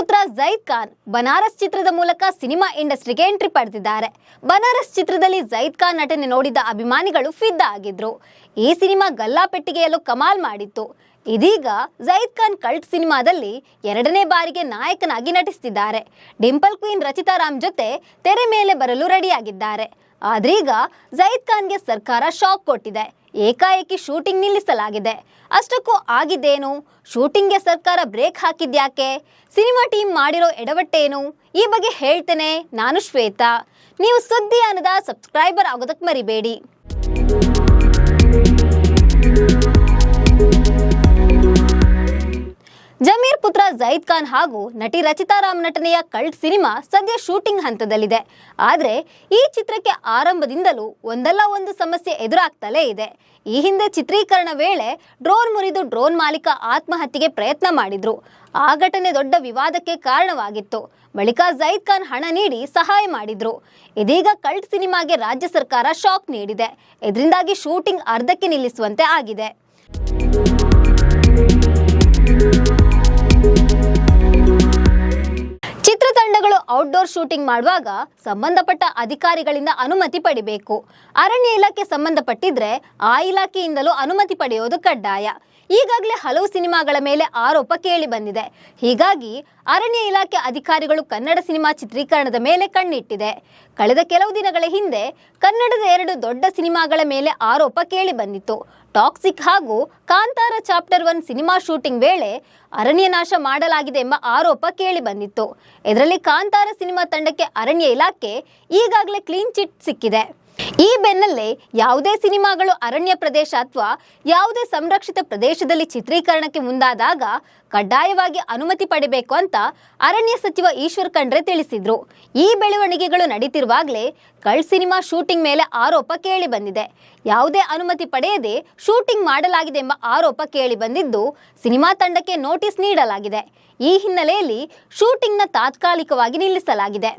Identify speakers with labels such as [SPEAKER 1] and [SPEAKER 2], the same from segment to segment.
[SPEAKER 1] ಪುತ್ರ ಜೈದ್ ಖಾನ್ ಬನಾರಸ್ ಚಿತ್ರದ ಮೂಲಕ ಸಿನಿಮಾ ಇಂಡಸ್ಟ್ರಿಗೆ ಎಂಟ್ರಿ ಪಡೆದಿದ್ದಾರೆ. ಬನಾರಸ್ ಚಿತ್ರದಲ್ಲಿ ಜೈದ್ ಖಾನ್ ನಟನೆ ನೋಡಿದ ಅಭಿಮಾನಿಗಳು ಫಿದ್ದ ಆಗಿದ್ರು. ಈ ಸಿನಿಮಾ ಗಲ್ಲಾಪೆಟ್ಟಿಗೆಯಲ್ಲೂ ಕಮಾಲ್ ಮಾಡಿತ್ತು. ಇದೀಗ ಜೈದ್ ಖಾನ್ ಕಲ್ಟ್ ಸಿನಿಮಾದಲ್ಲಿ ಎರಡನೇ ಬಾರಿಗೆ ನಾಯಕನಾಗಿ ನಟಿಸುತ್ತಿದ್ದಾರೆ ಡಿಂಪಲ್ ಕ್ವೀನ್ ರಚಿತಾ ರಾಮ್ ಜೊತೆ ತೆರೆ ಮೇಲೆ ಬರಲು ರೆಡಿಯಾಗಿದ್ದಾರೆ. ಆದ್ರೀಗ ಜೈದ್ ಖಾನ್ಗೆ ಸರ್ಕಾರ ಶಾಕ್ ಕೊಟ್ಟಿದೆ. ಏಕಾಏಕಿ ಶೂಟಿಂಗ್ ನಿಲ್ಲಿಸಲಾಗಿದೆ. ಅಷ್ಟಕ್ಕೂ ಆಗಿದ್ದೇನು? ಶೂಟಿಂಗ್ಗೆ ಸರ್ಕಾರ ಬ್ರೇಕ್ ಹಾಕಿದ್ಯಾಕೆ? ಸಿನಿಮಾ ಟೀಮ್ ಮಾಡಿರೋ ಎಡವಟ್ಟೇನು? ಈ ಬಗ್ಗೆ ಹೇಳ್ತೇನೆ ನಾನು ಶ್ವೇತಾ. ನೀವು ಸುದ್ದಿ ಅನ್ನದ ಸಬ್ಸ್ಕ್ರೈಬರ್ ಆಗೋದಕ್ಕೆ ಮರಿಬೇಡಿ. ಪುತ್ರ ಜೈದ್ ಖಾನ್ ಹಾಗೂ ನಟಿ ರಚಿತಾ ರಾಮ್ ನಟನೆಯ ಕಲ್ಟ್ ಸಿನಿಮಾ ಸದ್ಯ ಶೂಟಿಂಗ್ ಹಂತದಲ್ಲಿದೆ. ಆದರೆ ಈ ಚಿತ್ರಕ್ಕೆ ಆರಂಭದಿಂದಲೂ ಒಂದಲ್ಲ ಒಂದು ಸಮಸ್ಯೆ ಎದುರಾಗ್ತಲೇ ಇದೆ. ಈ ಹಿಂದೆ ಚಿತ್ರೀಕರಣ ವೇಳೆ ಡ್ರೋನ್ ಮುರಿದು ಡ್ರೋನ್ ಮಾಲೀಕ ಆತ್ಮಹತ್ಯೆಗೆ ಪ್ರಯತ್ನ ಮಾಡಿದ್ರು. ಆ ಘಟನೆ ದೊಡ್ಡ ವಿವಾದಕ್ಕೆ ಕಾರಣವಾಗಿತ್ತು. ಬಳಿಕ ಜೈದ್ ಖಾನ್ ಹಣ ನೀಡಿ ಸಹಾಯ ಮಾಡಿದ್ರು. ಇದೀಗ ಕಲ್ಟ್ ಸಿನಿಮಾಗೆ ರಾಜ್ಯ ಸರ್ಕಾರ ಶಾಕ್ ನೀಡಿದೆ. ಇದರಿಂದಾಗಿ ಶೂಟಿಂಗ್ ಅರ್ಧಕ್ಕೆ ನಿಲ್ಲಿಸುವಂತೆ ಆಗಿದೆ. ಔಟ್ಡೋರ್ ಶೂಟಿಂಗ್ ಮಾಡುವಾಗ ಸಂಬಂಧಪಟ್ಟ ಅಧಿಕಾರಿಗಳಿಂದ ಅನುಮತಿ ಪಡಿಬೇಕು. ಅರಣ್ಯ ಇಲಾಖೆ ಸಂಬಂಧಪಟ್ಟಿದ್ರೆ ಆ ಇಲಾಖೆಯಿಂದಲೂ ಅನುಮತಿ ಪಡೆಯೋದು ಕಡ್ಡಾಯ. ಈಗಾಗಲೇ ಹಲವು ಸಿನಿಮಾಗಳ ಮೇಲೆ ಆರೋಪ ಕೇಳಿ ಬಂದಿದೆ. ಹೀಗಾಗಿ ಅರಣ್ಯ ಇಲಾಖೆ ಅಧಿಕಾರಿಗಳು ಕನ್ನಡ ಸಿನಿಮಾ ಚಿತ್ರೀಕರಣದ ಮೇಲೆ ಕಣ್ಣಿಟ್ಟಿದೆ. ಕಳೆದ ಕೆಲವು ದಿನಗಳ ಹಿಂದೆ ಕನ್ನಡದ ಎರಡು ದೊಡ್ಡ ಸಿನಿಮಾಗಳ ಮೇಲೆ ಆರೋಪ ಕೇಳಿ ಬಂದಿತ್ತು. ಟಾಕ್ಸಿಕ್ ಹಾಗೂ Kantara chapter one cinema shooting ವೇಳೆ ಅರಣ್ಯ ನಾಶ ಮಾಡಲಾಗಿದೆ ಎಂಬ ಆರೋಪ ಕೇಳಿ ಬಂದಿತ್ತು. ಇದರಲ್ಲಿ ಕಾಂತಾರ ಸಿನಿಮಾ ತಂಡಕ್ಕೆ ಅರಣ್ಯ ಇಲಾಖೆ ಈಗಾಗಲೇ ಕ್ಲೀನ್ ಚಿಟ್ ಸಿಕ್ಕಿದೆ. ಈ ಬೆನ್ನಲ್ಲೇ ಯಾವುದೇ ಸಿನಿಮಾಗಳು ಅರಣ್ಯ ಪ್ರದೇಶ ಅಥವಾ ಯಾವುದೇ ಸಂರಕ್ಷಿತ ಪ್ರದೇಶದಲ್ಲಿ ಚಿತ್ರೀಕರಣಕ್ಕೆ ಮುಂದಾದಾಗ ಕಡ್ಡಾಯವಾಗಿ ಅನುಮತಿ ಪಡೆಯಬೇಕು ಅಂತ ಅರಣ್ಯ ಸಚಿವ ಈಶ್ವರ್ ಖಂಡ್ರೆ ತಿಳಿಸಿದ್ರು. ಈ ಬೆಳವಣಿಗೆಗಳು ನಡೀತಿರುವಾಗಲೇ ಕಳ್ ಸಿನಿಮಾ ಶೂಟಿಂಗ್ ಮೇಲೆ ಆರೋಪ ಕೇಳಿ ಬಂದಿದೆ. ಯಾವುದೇ ಅನುಮತಿ ಪಡೆಯದೆ ಶೂಟಿಂಗ್ ಮಾಡಲಾಗಿದೆ ಎಂಬ ಆರೋಪ ಕೇಳಿ ಬಂದಿದ್ದು ಸಿನಿಮಾ ತಂಡಕ್ಕೆ ನೋಟಿಸ್ ನೀಡಲಾಗಿದೆ. ಈ ಹಿನ್ನೆಲೆಯಲ್ಲಿ ಶೂಟಿಂಗ್ನ ತಾತ್ಕಾಲಿಕವಾಗಿ ನಿಲ್ಲಿಸಲಾಗಿದೆ.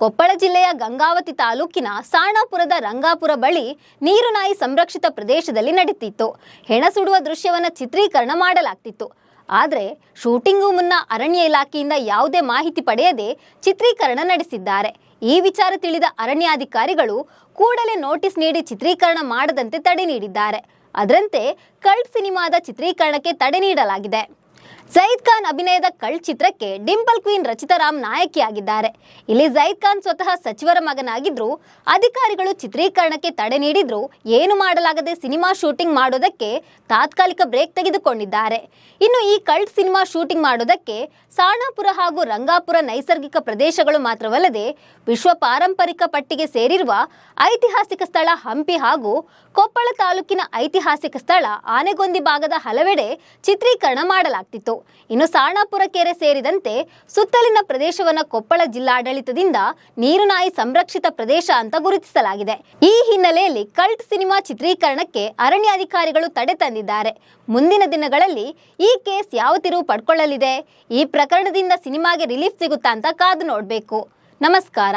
[SPEAKER 1] ಕೊಪ್ಪಳ ಜಿಲ್ಲೆಯ ಗಂಗಾವತಿ ತಾಲೂಕಿನ ಸಾಣಾಪುರದ ರಂಗಾಪುರ ಬಳಿ ನೀರು ನಾಯಿ ಸಂರಕ್ಷಿತ ಪ್ರದೇಶದಲ್ಲಿ ನಡೀತಿತ್ತು. ಹೆಣ ಸುಡುವ ದೃಶ್ಯವನ್ನು ಚಿತ್ರೀಕರಣ ಮಾಡಲಾಗ್ತಿತ್ತು. ಆದರೆ ಶೂಟಿಂಗೂ ಮುನ್ನ ಅರಣ್ಯ ಇಲಾಖೆಯಿಂದ ಯಾವುದೇ ಮಾಹಿತಿ ಪಡೆಯದೆ ಚಿತ್ರೀಕರಣ ನಡೆಸಿದ್ದಾರೆ. ಈ ವಿಚಾರ ತಿಳಿದ ಅರಣ್ಯಾಧಿಕಾರಿಗಳು ಕೂಡಲೇ ನೋಟಿಸ್ ನೀಡಿ ಚಿತ್ರೀಕರಣ ಮಾಡದಂತೆ ತಡೆ ನೀಡಿದ್ದಾರೆ. ಅದರಂತೆ ಕಲ್ಟ್ ಸಿನಿಮಾದ ಚಿತ್ರೀಕರಣಕ್ಕೆ ತಡೆ ನೀಡಲಾಗಿದೆ. ಜೈದ್ ಖಾನ್ ಅಭಿನಯದ ಕಳ್ ಚಿತ್ರಕ್ಕೆ ಡಿಂಪಲ್ ಕ್ವೀನ್ ರಚಿತಾ ರಾಮ್ ನಾಯಕಿಯಾಗಿದ್ದಾರೆ. ಇಲ್ಲಿ ಜೈದ್ ಖಾನ್ ಸ್ವತಃ ಸಚಿವರ ಮಗನಾಗಿದ್ರು, ಅಧಿಕಾರಿಗಳು ಚಿತ್ರೀಕರಣಕ್ಕೆ ತಡೆ ನೀಡಿದ್ರು ಏನು ಮಾಡಲಾಗದೆ ಸಿನಿಮಾ ಶೂಟಿಂಗ್ ಮಾಡೋದಕ್ಕೆ ತಾತ್ಕಾಲಿಕ ಬ್ರೇಕ್ ತೆಗೆದುಕೊಂಡಿದ್ದಾರೆ. ಇನ್ನು ಈ ಕಲ್ಟ್ ಸಿನಿಮಾ ಶೂಟಿಂಗ್ ಮಾಡೋದಕ್ಕೆ ಸಾಣಾಪುರ ಹಾಗೂ ರಂಗಾಪುರ ನೈಸರ್ಗಿಕ ಪ್ರದೇಶಗಳು ಮಾತ್ರವಲ್ಲದೆ ವಿಶ್ವ ಪಾರಂಪರಿಕ ಪಟ್ಟಿಗೆ ಸೇರಿರುವ ಐತಿಹಾಸಿಕ ಸ್ಥಳ ಹಂಪಿ ಹಾಗೂ ಕೊಪ್ಪಳ ತಾಲೂಕಿನ ಐತಿಹಾಸಿಕ ಸ್ಥಳ ಆನೆಗೊಂದಿ ಭಾಗದ ಹಲವೆಡೆ ಚಿತ್ರೀಕರಣ ಮಾಡಲಾಗ್ತಿತ್ತು ಇನ್ನು ಸಾರಣಾಪುರ ಕೆರೆ ಸೇರಿದಂತೆ ಸುತ್ತಲಿನ ಪ್ರದೇಶವನ್ನು ಕೊಪ್ಪಳ ಜಿಲ್ಲಾಡಳಿತದಿಂದ ನೀರುನಾಯಿ ಸಂರಕ್ಷಿತ ಪ್ರದೇಶ ಅಂತ ಗುರುತಿಸಲಾಗಿದೆ. ಈ ಹಿನ್ನೆಲೆಯಲ್ಲಿ ಕಲ್ಟ್ ಸಿನಿಮಾ ಚಿತ್ರೀಕರಣಕ್ಕೆ ಅರಣ್ಯ ಅಧಿಕಾರಿಗಳು ತಡೆ ತಂದಿದ್ದಾರೆ. ಮುಂದಿನ ದಿನಗಳಲ್ಲಿ ಈ ಕೇಸ್ ಯಾವ ತಿರುವು ಪಡ್ಕೊಳ್ಳಲಿದೆ? ಈ ಪ್ರಕರಣದಿಂದ ಸಿನಿಮಾಗೆ ರಿಲೀಫ್ ಸಿಗುತ್ತಾ ಅಂತ ಕಾದು ನೋಡಬೇಕು. ನಮಸ್ಕಾರ.